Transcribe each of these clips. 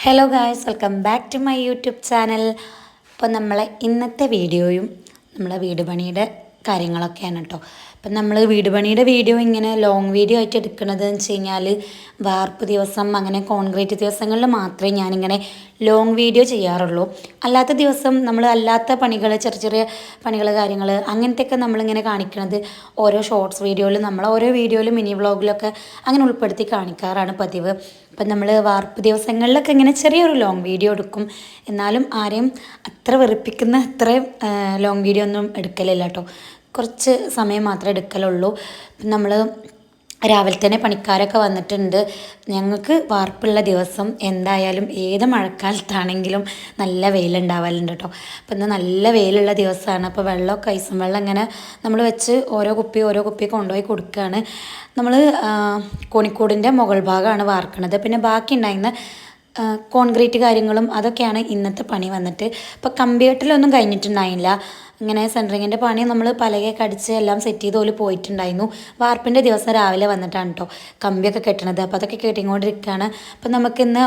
Hello guys welcome back to my YouTube channel അപ്പോൾ നമ്മളെ ഇന്നത്തെ വീഡിയോയും നമ്മളെ വീട് പണിയുടെ കാര്യങ്ങളൊക്കെയാണ് കേട്ടോ അപ്പം നമ്മൾ വീട് പണിയുടെ വീഡിയോ ഇങ്ങനെ ലോങ് വീഡിയോ ആയിട്ട് എടുക്കുന്നത് എന്ന് വെച്ച് കഴിഞ്ഞാൽ വാർപ്പ് ദിവസം അങ്ങനെ കോൺക്രീറ്റ് ദിവസങ്ങളിൽ മാത്രമേ ഞാനിങ്ങനെ ലോങ് വീഡിയോ ചെയ്യാറുള്ളൂ. അല്ലാത്ത ദിവസം നമ്മൾ അല്ലാത്ത പണികൾ ചെറിയ ചെറിയ പണികൾ കാര്യങ്ങൾ അങ്ങനത്തെയൊക്കെ നമ്മളിങ്ങനെ കാണിക്കുന്നത് ഓരോ ഷോർട്സ് വീഡിയോയിൽ നമ്മൾ ഓരോ വീഡിയോയിലും മിനി വ്ളോഗിലൊക്കെ അങ്ങനെ ഉൾപ്പെടുത്തി കാണിക്കാറാണ് പതിവ്. അപ്പം നമ്മൾ വാർപ്പ് ദിവസങ്ങളിലൊക്കെ ഇങ്ങനെ ചെറിയൊരു ലോങ് വീഡിയോ എടുക്കും. എന്നാലും ആരെയും അത്ര വെറുപ്പിക്കുന്ന അത്രയും ലോങ് വീഡിയോ ഒന്നും എടുക്കലില്ല കേട്ടോ. കുറച്ച് സമയം മാത്രമേ എടുക്കലുള്ളൂ. നമ്മൾ രാവിലെ തന്നെ പണിക്കാരൊക്കെ വന്നിട്ടുണ്ട്. ഞങ്ങൾക്ക് വാർപ്പുള്ള ദിവസം എന്തായാലും ഏത് മഴക്കാലത്താണെങ്കിലും നല്ല വെയിലുണ്ടാവലുണ്ട് കേട്ടോ അപ്പം ഇന്ന് നല്ല വെയിലുള്ള ദിവസമാണ്. അപ്പോൾ വെള്ളമൊക്കെ ഐസും വെള്ളം ഇങ്ങനെ നമ്മൾ വെച്ച് ഓരോ കുപ്പി ഓരോ കുപ്പി കൊണ്ടുപോയി കൊടുക്കുകയാണ് നമ്മൾ കോണിക്കൂടിന്റെ മുകൾ ഭാഗമാണ് വാർക്കണത്. പിന്നെ ബാക്കി ഉണ്ടായിരുന്ന കോൺക്രീറ്റ് കാര്യങ്ങളും അതൊക്കെയാണ് ഇന്നത്തെ പണി വന്നിട്ട്. ഇപ്പോൾ കമ്പികെട്ടിലൊന്നും കഴിഞ്ഞിട്ടുണ്ടായില്ല. ഇങ്ങനെ സെന്ററിങ്ങിന്റെ പണി നമ്മൾ പലകയൊക്കെ അടിച്ച് എല്ലാം സെറ്റ് ചെയ്ത് പോലെ പോയിട്ടുണ്ടായിരുന്നു. വാർപ്പിന്റെ ദിവസം രാവിലെ വന്നിട്ടാണ് കേട്ടോ കമ്പിയൊക്കെ കെട്ടണത്. അപ്പോൾ അതൊക്കെ കെട്ടിക്കൊണ്ടിരിക്കുകയാണ് അപ്പോൾ നമുക്കിന്ന്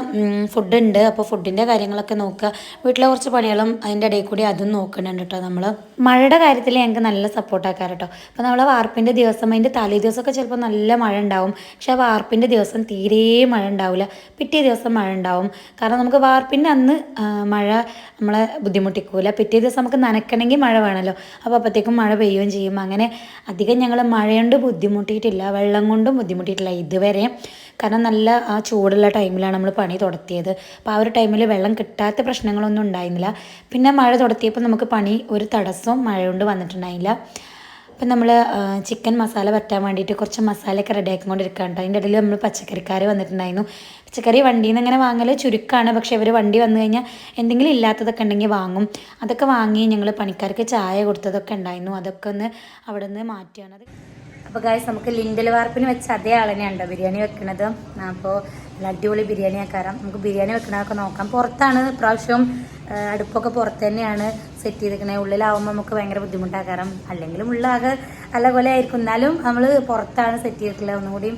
ഫുഡ് ഉണ്ട്. അപ്പോൾ ഫുഡിന്റെ കാര്യങ്ങളൊക്കെ നോക്കുക വീട്ടിലെ കുറച്ച് പണികളും അതിന്റെ ഇടയിൽ കൂടി അതും നോക്കുന്നുണ്ട് കേട്ടോ നമ്മൾ മഴയുടെ കാര്യത്തിൽ ഞങ്ങൾക്ക് നല്ല സപ്പോർട്ടാക്കാറ് കേട്ടോ അപ്പോൾ നമ്മൾ വാർപ്പിന്റെ ദിവസം അതിന്റെ തലേ ദിവസമൊക്കെ ചിലപ്പോൾ നല്ല മഴ ഉണ്ടാവും. പക്ഷേ വാർപ്പിന്റെ ദിവസം തീരെ മഴ ഉണ്ടാവില്ല പിറ്റേ ദിവസം മഴ ഉണ്ടാവും. കാരണം നമുക്ക് വാർപ്പിന്റെ അന്ന് മഴ നമ്മളെ ബുദ്ധിമുട്ടിക്കൂല. പിറ്റേ ദിവസം നമുക്ക് നനക്കണമെങ്കിൽ മഴ വേണമല്ലോ അപ്പോൾ അപ്പോഴത്തേക്കും മഴ പെയ്യുകയും ചെയ്യും. അങ്ങനെ അധികം ഞങ്ങൾ മഴ കൊണ്ട് ബുദ്ധിമുട്ടിയിട്ടില്ല. വെള്ളം കൊണ്ടും ബുദ്ധിമുട്ടിയിട്ടില്ല ഇതുവരെ. കാരണം നല്ല ആ ചൂടുള്ള ടൈമിലാണ് നമ്മൾ പണി തുടത്തിയത്. അപ്പോൾ ആ ഒരു ടൈമിൽ വെള്ളം കിട്ടാത്ത പ്രശ്നങ്ങളൊന്നും ഉണ്ടായിരുന്നില്ല. പിന്നെ മഴ തുടത്തിയപ്പോൾ നമുക്ക് പണി ഒരു തടസ്സവും മഴ കൊണ്ട് വന്നിട്ടുണ്ടായില്ല. അപ്പം നമ്മൾ ചിക്കൻ മസാല പറ്റാൻ വേണ്ടിയിട്ട് കുറച്ച് മസാലയൊക്കെ റെഡി ആക്കിക്കൊണ്ടിരിക്കുകയാണ് അതിന്റെ ഇടയിൽ നമ്മൾ പച്ചക്കറിക്കാർ വന്നിട്ടുണ്ടായിരുന്നു. പച്ചക്കറി വണ്ടിയിൽ നിന്ന് ഇങ്ങനെ വാങ്ങൽ ചുരുക്കമാണ് പക്ഷേ ഇവർ വണ്ടി വന്നു കഴിഞ്ഞാൽ എന്തെങ്കിലും ഇല്ലാത്തതൊക്കെ ഉണ്ടെങ്കിൽ വാങ്ങും. അതൊക്കെ വാങ്ങി ഞങ്ങൾ പണിക്കാർക്ക് ചായ കൊടുത്തതൊക്കെ ഉണ്ടായിരുന്നു. അതൊക്കെ ഒന്ന് അവിടെ നിന്ന് മാറ്റുകയാണ് അത് അപ്പോൾ ഗായ്സ് നമുക്ക് ലിൻഡൽ വാർപ്പിന് വെച്ച അതേ ആളെന്നെയാണ് ബിരിയാണി വെക്കുന്നത് അപ്പോൾ അടിപൊളി ബിരിയാണി ആക്കാരം നമുക്ക് ബിരിയാണി വെക്കണതൊക്കെ നോക്കാം. പുറത്താണ് ഇപ്രാവശ്യം അടുപ്പൊക്കെ പുറത്ത് തന്നെയാണ്. സെറ്റ് ചെയ്തിരിക്കണേ ഉള്ളിലാവുമ്പോൾ നമുക്ക് ഭയങ്കര ബുദ്ധിമുട്ടാക്കാറും അല്ലെങ്കിൽ ഉള്ളാകെ നല്ല പോലെ ആയിരിക്കും. എന്നാലും നമ്മൾ പുറത്താണ് സെറ്റ് ചെയ്തിട്ടുള്ളത്. ഒന്നുകൂടിയും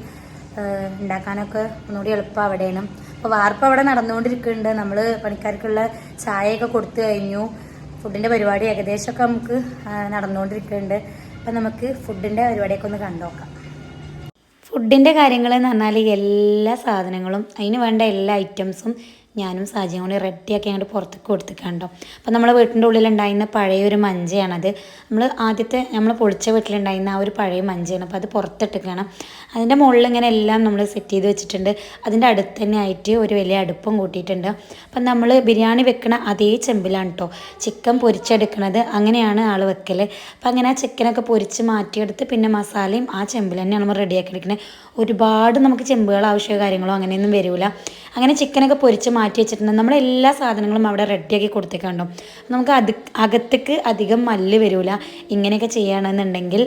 ഉണ്ടാക്കാനൊക്കെ ഒന്നുകൂടി എളുപ്പം അവിടെയാണ് അപ്പോൾ വാർപ്പ് അവിടെ നടന്നുകൊണ്ടിരിക്കുന്നുണ്ട്. നമ്മൾ പണിക്കാർക്കുള്ള ചായയൊക്കെ കൊടുത്തു കഴിഞ്ഞു. ഫുഡിന്റെ പരിപാടി ഏകദേശമൊക്കെ നമുക്ക് നടന്നുകൊണ്ടിരിക്കുന്നുണ്ട്. അപ്പം നമുക്ക് ഫുഡിന്റെ പരിപാടിയൊക്കെ ഒന്ന് കണ്ടുനോക്കാം ഫുഡിന്റെ കാര്യങ്ങൾ എന്ന് പറഞ്ഞാൽ എല്ലാ സാധനങ്ങളും അതിന് വേണ്ട എല്ലാ ഐറ്റംസും ഞാനും സാജിയും കൂടി റെഡിയാക്കി അങ്ങോട്ട് പുറത്തേക്ക് കൊടുത്തിട്ടുണ്ടോ അപ്പോൾ നമ്മളെ വീട്ടിന്റെ ഉള്ളിലുണ്ടായിരുന്ന പഴയ ഒരു മഞ്ചയാണത്. നമ്മൾ ആദ്യത്തെ നമ്മൾ പൊളിച്ച വീട്ടിലുണ്ടായിരുന്ന ആ ഒരു പഴയ മഞ്ചയാണ്. അപ്പോൾ അത് പുറത്തിട്ടിരിക്കുകയാണ് അതിന്റെ മുകളിൽ ഇങ്ങനെ എല്ലാം നമ്മൾ സെറ്റ് ചെയ്ത് വെച്ചിട്ടുണ്ട്. അതിന്റെ അടുത്ത് തന്നെ ആയിട്ട് ഒരു വലിയ അടുപ്പും കൂട്ടിയിട്ടുണ്ട്. അപ്പം നമ്മൾ ബിരിയാണി വെക്കണ അതേ ചെമ്പിലാണ് കേട്ടോ ചിക്കൻ പൊരിച്ചെടുക്കണത് അങ്ങനെയാണ് ആൾ വെക്കൽ അപ്പം അങ്ങനെ ആ ചിക്കനൊക്കെ പൊരിച്ച് മാറ്റിയെടുത്ത് പിന്നെ മസാലയും ആ ചെമ്പിൽ തന്നെയാണ് നമ്മൾ റെഡിയാക്കി എടുക്കുന്നത് ഒരുപാട് നമുക്ക് ചെമ്പുകൾ ആവശ്യമോ കാര്യങ്ങളോ അങ്ങനെയൊന്നും വരില്ല അങ്ങനെ ചിക്കനൊക്കെ പൊരിച്ച് വെച്ചിട്ടുണ്ട്. നമ്മൾ എല്ലാ സാധനങ്ങളും അവിടെ റെഡിയാക്കി കൊടുത്തേക്കാണ്ടോ നമുക്ക് അത് അകത്തേക്ക് അധികം മല്ല് വരില്ല ഇങ്ങനെയൊക്കെ ചെയ്യുകയാണെന്നുണ്ടെങ്കിൽ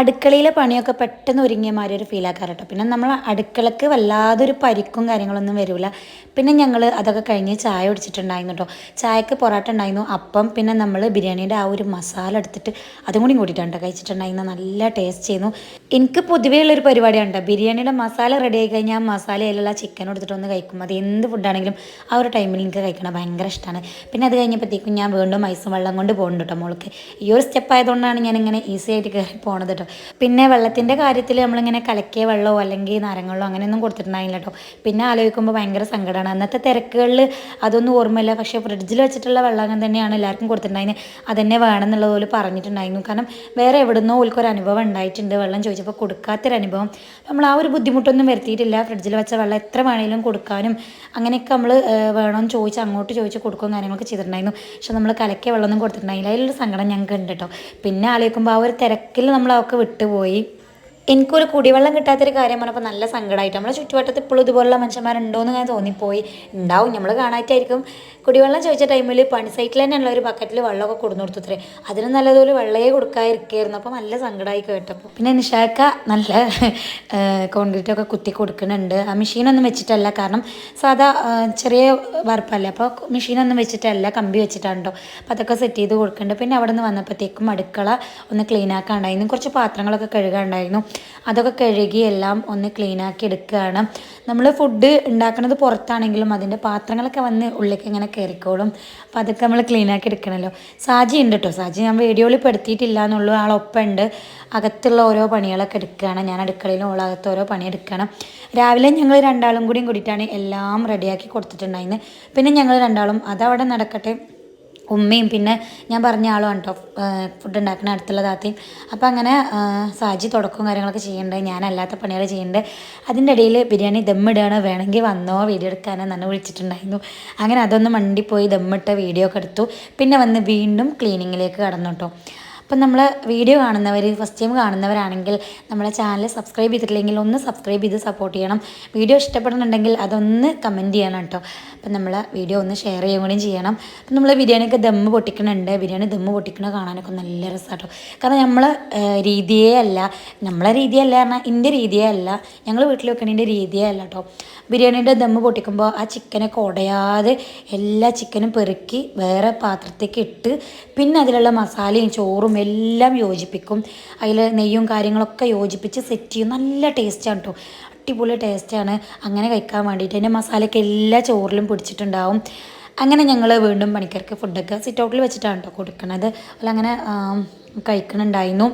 അടുക്കളയിലെ പണിയൊക്കെ പെട്ടെന്ന് ഒരുങ്ങിയ മാതിരി ഒരു ഫീൽ ആക്കാറ് കേട്ടോ പിന്നെ നമ്മൾ അടുക്കളക്ക് വല്ലാതൊരു പരിക്കും കാര്യങ്ങളൊന്നും വരില്ല പിന്നെ ഞങ്ങൾ അതൊക്കെ കഴിഞ്ഞ് ചായ ഒടിച്ചിട്ടുണ്ടായിരുന്നു കേട്ടോ ചായക്ക് പൊറോട്ട ഉണ്ടായിരുന്നു. അപ്പം പിന്നെ നമ്മൾ ബിരിയാണിയുടെ ആ ഒരു മസാല എടുത്തിട്ട് അതും കൂടി കൂട്ടിയിട്ടുണ്ട് കഴിച്ചിട്ടുണ്ടായിരുന്നു നല്ല ടേസ്റ്റ് ചെയ്യുന്നു. എനിക്ക് പൊതുവേ ഉള്ളൊരു പരിപാടിയാണ് ബിരിയാണിയുടെ മസാല റെഡി ആയി കഴിഞ്ഞാൽ മസാലയിലുള്ള ചിക്കൻ എടുത്തിട്ട് ഒന്ന് കഴിക്കും. അത് എന്ത് ഫുഡാണെങ്കിലും ആ ഒരു ടൈമിൽ എനിക്ക് കഴിക്കണം ഭയങ്കര ഇഷ്ടമാണ് പിന്നെ അത് കഴിഞ്ഞപ്പോഴത്തേക്കും ഞാൻ വീണ്ടും മൈസും വെള്ളം കൊണ്ട് പോകുന്നുണ്ട് കേട്ടോ മോൾക്ക്. ഈ ഒരു സ്റ്റെപ്പ് ആയതുകൊണ്ടാണ് ഞാൻ ഇങ്ങനെ ഈസി ആയിട്ട് കയറി പോണത് കേട്ടോ പിന്നെ വെള്ളത്തിന്റെ കാര്യത്തിൽ നമ്മളിങ്ങനെ കലക്കിയ വെള്ളമോ അല്ലെങ്കിൽ നാരങ്ങളോ അങ്ങനെയൊന്നും കൊടുത്തിട്ടുണ്ടായില്ല കേട്ടോ പിന്നെ ആലോചിക്കുമ്പോൾ ഭയങ്കര സങ്കടമാണ് അന്നത്തെ തിരക്കുകളിൽ അതൊന്നും ഓർമ്മയില്ല. പക്ഷേ ഫ്രിഡ്ജിൽ വെച്ചിട്ടുള്ള വെള്ളം തന്നെയാണ് എല്ലാവർക്കും കൊടുത്തിട്ടുണ്ടായിരുന്നത് അതന്നെ വേണമെന്നുള്ളത് പോലെ പറഞ്ഞിട്ടുണ്ടായിരുന്നു. കാരണം വേറെ എവിടുന്നോ ഓൽക്കൊരു അനുഭവം ഉണ്ടായിട്ടുണ്ട് വെള്ളം ചോദിച്ചപ്പോൾ കൊടുക്കാത്തൊരു അനുഭവം നമ്മൾ ആ ഒരു ബുദ്ധിമുട്ടൊന്നും വരുത്തിയിട്ടില്ല. ഫ്രിഡ്ജിൽ വെച്ച വെള്ളം എത്ര വേണമെങ്കിലും കൊടുക്കാനും അങ്ങനെയൊക്കെ നമ്മൾ വേണമെന്ന് ചോദിച്ച് അങ്ങോട്ട് ചോദിച്ച് കൊടുക്കുകയും കാര്യങ്ങളൊക്കെ ചെയ്തിട്ടുണ്ടായിരുന്നു. പക്ഷെ നമ്മൾ കലക്കിയ വെള്ളമൊന്നും കൊടുത്തിട്ടുണ്ടായില്ല. അതിലൊരു സങ്കടം ഞങ്ങൾക്ക് ഉണ്ട് കേട്ടോ പിന്നെ ആലോചിക്കുമ്പോൾ ആ ഒരു തിരക്കിൽ നമ്മൾ അവർക്ക് വിട്ടുപോയി. എനിക്കൊരു കുടിവെള്ളം കിട്ടാത്തൊരു കാര്യം പറഞ്ഞപ്പോൾ നല്ല സങ്കടമായിട്ട് നമ്മുടെ ചുറ്റുവട്ടത്ത് ഇപ്പോഴും ഇതുപോലുള്ള മനുഷ്യന്മാരുണ്ടോ എന്ന് ഞാൻ തോന്നിപ്പോയി. ഉണ്ടാവും നമ്മൾ കാണാറ്റായിരിക്കും കുടിവെള്ളം ചോദിച്ച ടൈമിൽ പണി സൈറ്റിൽ ഉള്ള ഒരു ബക്കറ്റിൽ വെള്ളമൊക്കെ കൊടുന്നു കൊടുത്തുത്രേ. അതിന് നല്ലതുപോലെ വെള്ളയെ കൊടുക്കാതിരിക്കുകയായിരുന്നു അപ്പോൾ നല്ല സങ്കടമായി കേട്ടപ്പോൾ പിന്നെ നിഷാക്ക നല്ല കോൺക്രീറ്റ് ഒക്കെ കുത്തി കൊടുക്കുന്നുണ്ട്. ആ മെഷീനൊന്നും വെച്ചിട്ടല്ല. കാരണം സാധാ ചെറിയ വാർപ്പല്ലേ അപ്പോൾ മെഷീനൊന്നും വെച്ചിട്ടല്ല. കമ്പി വെച്ചിട്ടാണ് അപ്പോൾ അതൊക്കെ സെറ്റ് ചെയ്ത് കൊടുക്കുന്നുണ്ട്. പിന്നെ അവിടെ നിന്ന് വന്നപ്പോഴത്തേക്കും അടുക്കള ഒന്ന് ക്ലീൻ ആക്കാണ്ടായിരുന്നു. കുറച്ച് പാത്രങ്ങളൊക്കെ കഴുകാണ്ടായിരുന്നു. അതൊക്കെ കഴുകി എല്ലാം ഒന്ന് ക്ലീനാക്കി എടുക്കുകയാണ്. നമ്മൾ ഫുഡ് ഉണ്ടാക്കുന്നത് പുറത്താണെങ്കിലും അതിന്റെ പാത്രങ്ങളൊക്കെ വന്ന് ഉള്ളിലേക്ക് ഇങ്ങനെ കയറിക്കോളും. അപ്പോൾ അതൊക്കെ നമ്മൾ ക്ലീനാക്കി എടുക്കണമല്ലോ സാജി ഉണ്ട് കേട്ടോ സാജി ഞാൻ വീഡിയോയിൽ പെടുത്തിയിട്ടില്ല എന്നുള്ളൂ. ആളൊപ്പം ഉണ്ട് അകത്തുള്ള ഓരോ പണികളൊക്കെ എടുക്കുകയാണ്. ഞാൻ അടുക്കളയിലും ഓളകത്ത് ഓരോ പണി എടുക്കണം രാവിലെ ഞങ്ങൾ രണ്ടാളും കൂടിയും കൂടിയിട്ടാണ് എല്ലാം റെഡിയാക്കി കൊടുത്തിട്ടുണ്ടായിരുന്നത് പിന്നെ ഞങ്ങൾ രണ്ടാളും അതവിടെ നടക്കട്ടെ ഉമ്മയും പിന്നെ ഞാൻ പറഞ്ഞ ആളുമാണ് കേട്ടോ ഫുഡ് ഉണ്ടാക്കുന്ന അടുത്തുള്ള താത്തയും. അപ്പോൾ അങ്ങനെ സാജി തുടക്കവും കാര്യങ്ങളൊക്കെ ചെയ്യേണ്ടത് ഞാൻ അല്ലാത്ത പണികൾ ചെയ്യേണ്ടത് അതിന്റെ ഇടയിൽ ബിരിയാണി ദമ്മിടുകയാണ് വേണമെങ്കിൽ വന്നോ വീഡിയോ എടുക്കാനോ തന്നെ വിളിച്ചിട്ടുണ്ടായിരുന്നു. അങ്ങനെ അതൊന്ന് മണ്ടിപ്പോയി ദമ്മിട്ട വീഡിയോ ഒക്കെ എടുത്തു. പിന്നെ വന്ന് വീണ്ടും ക്ലീനിങ്ങിലേക്ക് കടന്നു കേട്ടോ അപ്പം നമ്മൾ വീഡിയോ കാണുന്നവർ ഫസ്റ്റ് ടൈം കാണുന്നവരാണെങ്കിൽ നമ്മളെ ചാനൽ സബ്സ്ക്രൈബ് ചെയ്തിട്ടില്ലെങ്കിൽ ഒന്ന് സബ്സ്ക്രൈബ് ചെയ്ത് സപ്പോർട്ട് ചെയ്യണം. വീഡിയോ ഇഷ്ടപ്പെടുന്നുണ്ടെങ്കിൽ അതൊന്ന് കമന്റ് ചെയ്യണം കേട്ടോ അപ്പം നമ്മൾ വീഡിയോ ഒന്ന് ഷെയർ ചെയ്യുകയും കൂടി ചെയ്യണം. അപ്പം നമ്മൾ ബിരിയാണിയൊക്കെ ദമ്മ് പൊട്ടിക്കണുണ്ട്. ബിരിയാണി ദമ്മ് പൊട്ടിക്കണ കാണാനൊക്കെ നല്ല രസമാട്ടോ കാരണം നമ്മളെ രീതിയേ അല്ല. നമ്മളെ രീതിയല്ല പറഞ്ഞാൽ എന്റെ രീതിയേ അല്ല. ഞങ്ങൾ വീട്ടിൽ വെക്കണതിന്റെ രീതിയേ അല്ല കേട്ടോ ബിരിയാണിയുടെ ദമ്മ് പൊട്ടിക്കുമ്പോൾ ആ ചിക്കനൊക്കെ ഉടയാതെ എല്ലാ ചിക്കനും പെറുക്കി വേറെ പാത്രത്തേക്ക് ഇട്ട് പിന്നെ അതിലുള്ള മസാലയും ചോറും എല്ലാം യോജിപ്പിക്കും. അതിൽ നെയ്യും കാര്യങ്ങളൊക്കെ യോജിപ്പിച്ച് സെറ്റ് ചെയ്യും. നല്ല ടേസ്റ്റാണ് കേട്ടോ അടിപൊളി ടേസ്റ്റാണ് അങ്ങനെ കഴിക്കാൻ വേണ്ടിയിട്ട് അതിന്റെ മസാലയൊക്കെ എല്ലാ ചോറിലും പിടിച്ചിട്ടുണ്ടാവും. അങ്ങനെ ഞങ്ങൾ വീണ്ടും പണിക്കാർക്ക് ഫുഡൊക്കെ സിറ്റ് ഔട്ടിൽ വെച്ചിട്ടാണ് കേട്ടോ കൊടുക്കണത്. അല്ല അങ്ങനെ കഴിക്കണുണ്ടായിരുന്നു.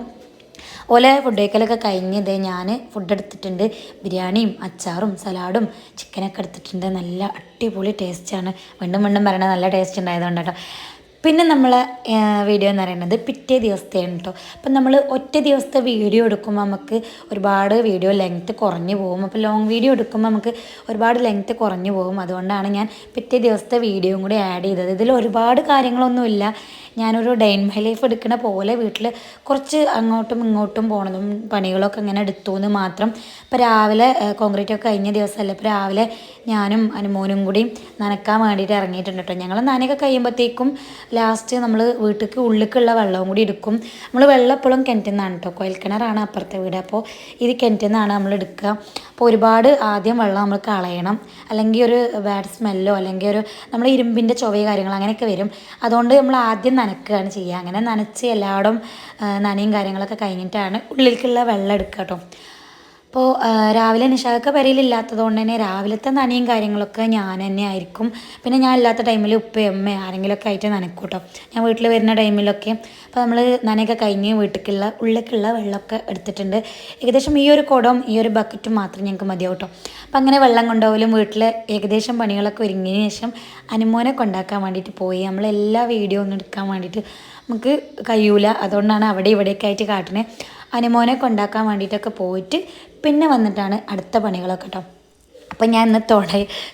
ഓലെ ഫുഡ് കഴിക്കലൊക്കെ കഴിഞ്ഞത് ഞാൻ ഫുഡ് എടുത്തിട്ടുണ്ട്. ബിരിയാണിയും അച്ചാറും സലാഡും ചിക്കനൊക്കെ എടുത്തിട്ടുണ്ട്. നല്ല അടിപൊളി ടേസ്റ്റാണ് വീണ്ടും വീണ്ടും പറയണത് നല്ല ടേസ്റ്റ് ഉണ്ടായതുകൊണ്ട് കേട്ടോ പിന്നെ നമ്മൾ വീഡിയോ എന്ന് പറയുന്നത് പിറ്റേ ദിവസത്തെയാണ് കേട്ടോ അപ്പം നമ്മൾ ഒറ്റ ദിവസത്തെ വീഡിയോ എടുക്കുമ്പോൾ നമുക്ക് ഒരുപാട് വീഡിയോ ലെങ്ത്ത് കുറഞ്ഞു പോകും. അപ്പോൾ ലോങ് വീഡിയോ എടുക്കുമ്പോൾ നമുക്ക് ഒരുപാട് ലെങ്ത്ത് കുറഞ്ഞു പോകും. അതുകൊണ്ടാണ് ഞാൻ പിറ്റേ ദിവസത്തെ വീഡിയോയും കൂടി ആഡ് ചെയ്തത്. ഇതിൽ ഒരുപാട് കാര്യങ്ങളൊന്നുമില്ല. ഞാനൊരു ഡെയിൻ മൈ ലൈഫ് എടുക്കുന്ന പോലെ വീട്ടിൽ കുറച്ച് അങ്ങോട്ടും ഇങ്ങോട്ടും പോണതും പണികളൊക്കെ ഇങ്ങനെ എടുത്തു എന്ന് മാത്രം. ഇപ്പോൾ രാവിലെ കോൺക്രീറ്റ് ഒക്കെ കഴിഞ്ഞ ദിവസമല്ല ഇപ്പോൾ രാവിലെ ഞാനും അനുമോനും കൂടി നനക്കാൻ വേണ്ടിയിട്ട് ഇറങ്ങിയിട്ടുണ്ട് കേട്ടോ ഞങ്ങൾ നനയൊക്കെ കഴിയുമ്പോഴത്തേക്കും ലാസ്റ്റ് നമ്മൾ വീട്ടിലേക്ക് ഉള്ളിലേക്കുള്ള വെള്ളവും കൂടി എടുക്കും. നമ്മൾ വെള്ളം എപ്പോഴും കിണറ്റിൽ നിന്നാണ് കേട്ടോ കോയിൽ കിണറാണ് അപ്പുറത്തെ വീട്. അപ്പോൾ ഇത് കിണറ്റിൽ നിന്നാണ് നമ്മൾ എടുക്കുക. അപ്പോൾ ഒരുപാട് ആദ്യം വെള്ളം നമ്മൾ കളയണം. അല്ലെങ്കിൽ ഒരു ബാഡ് സ്മെല്ലോ അല്ലെങ്കിൽ ഒരു നമ്മൾ ഇരുമ്പിന്റെ ചൊവയോ കാര്യങ്ങൾ അങ്ങനെയൊക്കെ വരും. അതുകൊണ്ട് നമ്മൾ ആദ്യം നനക്കുകയാണ് ചെയ്യുക. അങ്ങനെ നനച്ച് എല്ലായിടും നനയും കാര്യങ്ങളൊക്കെ കഴിഞ്ഞിട്ടാണ് ഉള്ളിലേക്കുള്ള വെള്ളം എടുക്കുക കേട്ടോ അപ്പോൾ രാവിലെ നിഷാക്ക് പെരയിലില്ലാത്തത് കൊണ്ട് തന്നെ രാവിലത്തെ നനയും കാര്യങ്ങളൊക്കെ ഞാൻ തന്നെ ആയിരിക്കും. പിന്നെ ഞാൻ ഇല്ലാത്ത ടൈമിൽ ഉപ്പയും അമ്മ ആരെങ്കിലുമൊക്കെ ആയിട്ട് നനക്കും കേട്ടോ ഞാൻ വീട്ടിൽ വരുന്ന ടൈമിലൊക്കെ അപ്പോൾ നമ്മൾ നനയൊക്കെ കഴിഞ്ഞ് വീട്ടിലേക്കുള്ള ഉള്ളിലേക്കുള്ള വെള്ളമൊക്കെ എടുത്തിട്ടുണ്ട്. ഏകദേശം ഈ ഒരു കുടവും ഈ ഒരു ബക്കറ്റും മാത്രം ഞങ്ങൾക്ക് മതിയാവും കേട്ടോ അപ്പം അങ്ങനെ വെള്ളം കൊണ്ടുപോകലും വീട്ടിൽ ഏകദേശം പണികളൊക്കെ ഒരുങ്ങിയതിന് ശേഷം അനുമോനെ കൊണ്ടാക്കാൻ വേണ്ടിയിട്ട് പോയി. നമ്മൾ എല്ലാ വീഡിയോ ഒന്നും എടുക്കാൻ വേണ്ടിയിട്ട് നമുക്ക് കഴിയൂല. അതുകൊണ്ടാണ് അവിടെ ഇവിടെയൊക്കെ ആയിട്ട് കാട്ടണേ. അനുമോനെ കൊണ്ടാക്കാൻ വേണ്ടിയിട്ടൊക്കെ പോയിട്ട് പിന്നെ വന്നിട്ടാണ് അടുത്ത പണികളൊക്കെ കേട്ടോ അപ്പം ഞാൻ ഇന്ന് തൊട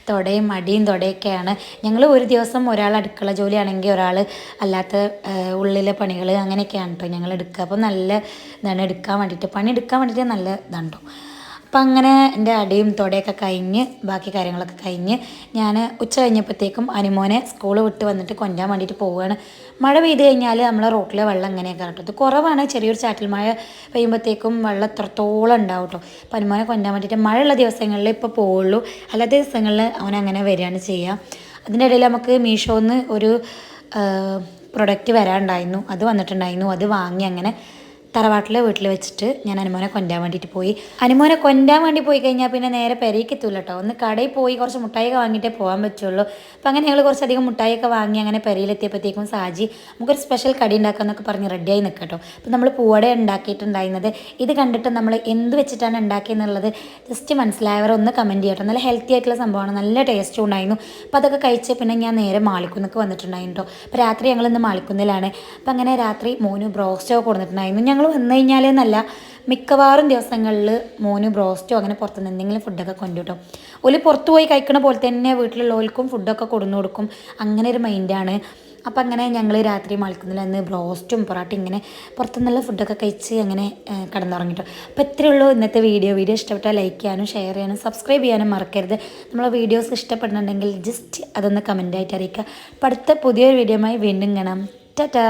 തുടയും മടിയും തുടയൊക്കെയാണ് ഞങ്ങൾ ഒരു ദിവസം ഒരാൾ അടുക്കള ജോലിയാണെങ്കിൽ ഒരാൾ അല്ലാത്ത ഉള്ളിലെ പണികൾ അങ്ങനെയൊക്കെയാണ് കേട്ടോ ഞങ്ങൾ എടുക്കുക അപ്പോൾ നല്ല ഇതാണ് എടുക്കാൻ വേണ്ടിയിട്ട്. പണി എടുക്കാൻ വേണ്ടിയിട്ട് നല്ല ഇതാണ് കേട്ടോ അപ്പം അങ്ങനെ എന്റെ അടിയും തൊടയൊക്കെ കഴിഞ്ഞ് ബാക്കി കാര്യങ്ങളൊക്കെ കഴിഞ്ഞ് ഞാൻ ഉച്ച കഴിഞ്ഞപ്പോഴത്തേക്കും അനുമോനെ സ്കൂൾ വിട്ട് വന്നിട്ട് കൊഞ്ചാൻ വേണ്ടിയിട്ട് പോവുകയാണ് മഴ പെയ്ത് കഴിഞ്ഞാൽ നമ്മളെ റോട്ടിലെ വെള്ളം എങ്ങനെയൊക്കെ കേട്ടോ കുറവാണ് ചെറിയൊരു ചാറ്റൽ മഴ പെയ്യുമ്പോഴത്തേക്കും വെള്ളം എത്രത്തോളം ഉണ്ടാവും കേട്ടോ അപ്പം അനുമോനെ കൊഞ്ചാൻ വേണ്ടിയിട്ട് മഴയുള്ള ദിവസങ്ങളിൽ ഇപ്പോൾ പോവുള്ളൂ. അല്ലാത്ത ദിവസങ്ങളിൽ അവൻ അങ്ങനെ വരികയാണ് ചെയ്യുക അതിന്റെ ഇടയിൽ നമുക്ക് മീഷോന്ന് ഒരു പ്രൊഡക്റ്റ് വരാനുണ്ടായിരുന്നു അത് വന്നിട്ടുണ്ടായിരുന്നു. അത് വാങ്ങി അങ്ങനെ തറവാട്ടിലെ വീട്ടിൽ വെച്ചിട്ട് ഞാൻ അനുമോനെ കൊണ്ടാൻ വേണ്ടിയിട്ട് പോയി. അനുമോനെ കൊണ്ടാൻ വേണ്ടി പോയി കഴിഞ്ഞാൽ പിന്നെ നേരെ പെരയ്ക്ക് എത്തൂല കേട്ടോ ഒന്ന് കടയിൽ പോയി കുറച്ച് മുട്ടായിയൊക്കെ വാങ്ങിയിട്ടേ പോകാൻ പറ്റുള്ളൂ. അപ്പം അങ്ങനെ ഞങ്ങൾ കുറച്ചധികം മുട്ടായിയൊക്കെ വാങ്ങി അങ്ങനെ പെരയിലെത്തിയപ്പോഴത്തേക്കും സാജി നമുക്കൊരു സ്പെഷ്യൽ കടി ഉണ്ടാക്കാമെന്നൊക്കെ പറഞ്ഞ് റെഡിയായി നിൽക്കട്ടോ കേട്ടോ അപ്പം നമ്മൾ പൂവട ഉണ്ടാക്കിയിട്ടുണ്ടായിരുന്നത്. ഇത് കണ്ടിട്ട് നമ്മൾ എന്ത് വെച്ചിട്ടാണ് ഉണ്ടാക്കിയെന്നുള്ളത് ജസ്റ്റ് മനസ്സിലായവർ ഒന്ന് കമന്റ് ചെയ്യട്ടോ. നല്ല ഹെൽത്തി ആയിട്ടുള്ള സംഭവമാണ്. നല്ല ടേസ്റ്റും ഉണ്ടായിരുന്നു. അപ്പോൾ അതൊക്കെ കഴിച്ച് പിന്നെ ഞാൻ നേരെ മാളിക്കുന്നൊക്കെ വന്നിട്ടുണ്ടായിരുന്നു കേട്ടോ അപ്പോൾ രാത്രി ഞങ്ങൾ ഇന്ന് മാളിക്കുന്നിലാണ്. അപ്പോൾ അങ്ങനെ രാത്രി മോന് ബ്രോസ്റ്റോ കൊടുത്തിട്ടുണ്ടായിരുന്നു. ഞങ്ങൾ വന്നു കഴിഞ്ഞാലെന്നല്ല മിക്കവാറും ദിവസങ്ങളിൽ മോന് ബ്രോസ്റ്റോ അങ്ങനെ പുറത്തുനിന്ന് എന്തെങ്കിലും ഫുഡൊക്കെ കൊണ്ടുകിട്ടും ഓൽ പുറത്തു പോയി കഴിക്കണ പോലെ തന്നെ വീട്ടിലുള്ളവർക്കും ഫുഡൊക്കെ കൊടുന്നു കൊടുക്കും. അങ്ങനെ ഒരു മൈൻഡാണ് അപ്പം അങ്ങനെ ഞങ്ങൾ രാത്രി മളിക്കുന്നില്ല അന്ന് ബ്രോസ്റ്റും പൊറാട്ടും ഇങ്ങനെ പുറത്തുനിന്നുള്ള ഫുഡൊക്കെ കഴിച്ച് അങ്ങനെ കിടന്നുറങ്ങിട്ടോ. അപ്പോൾ ഇത്രയേ ഉള്ളൂ ഇന്നത്തെ വീഡിയോ. വീഡിയോ ഇഷ്ടപ്പെട്ടാൽ ലൈക്ക് ചെയ്യാനും ഷെയർ ചെയ്യാനും സബ്സ്ക്രൈബ് ചെയ്യാനും മറക്കരുത്. നമ്മളെ വീഡിയോസ് ഇഷ്ടപ്പെടുന്നുണ്ടെങ്കിൽ ജസ്റ്റ് അതൊന്ന് കമന്റായിട്ട് അറിയിക്കുക. അടുത്ത പുതിയൊരു വീഡിയോയുമായി വീണ്ടും കാണാം. ടാറ്റാ!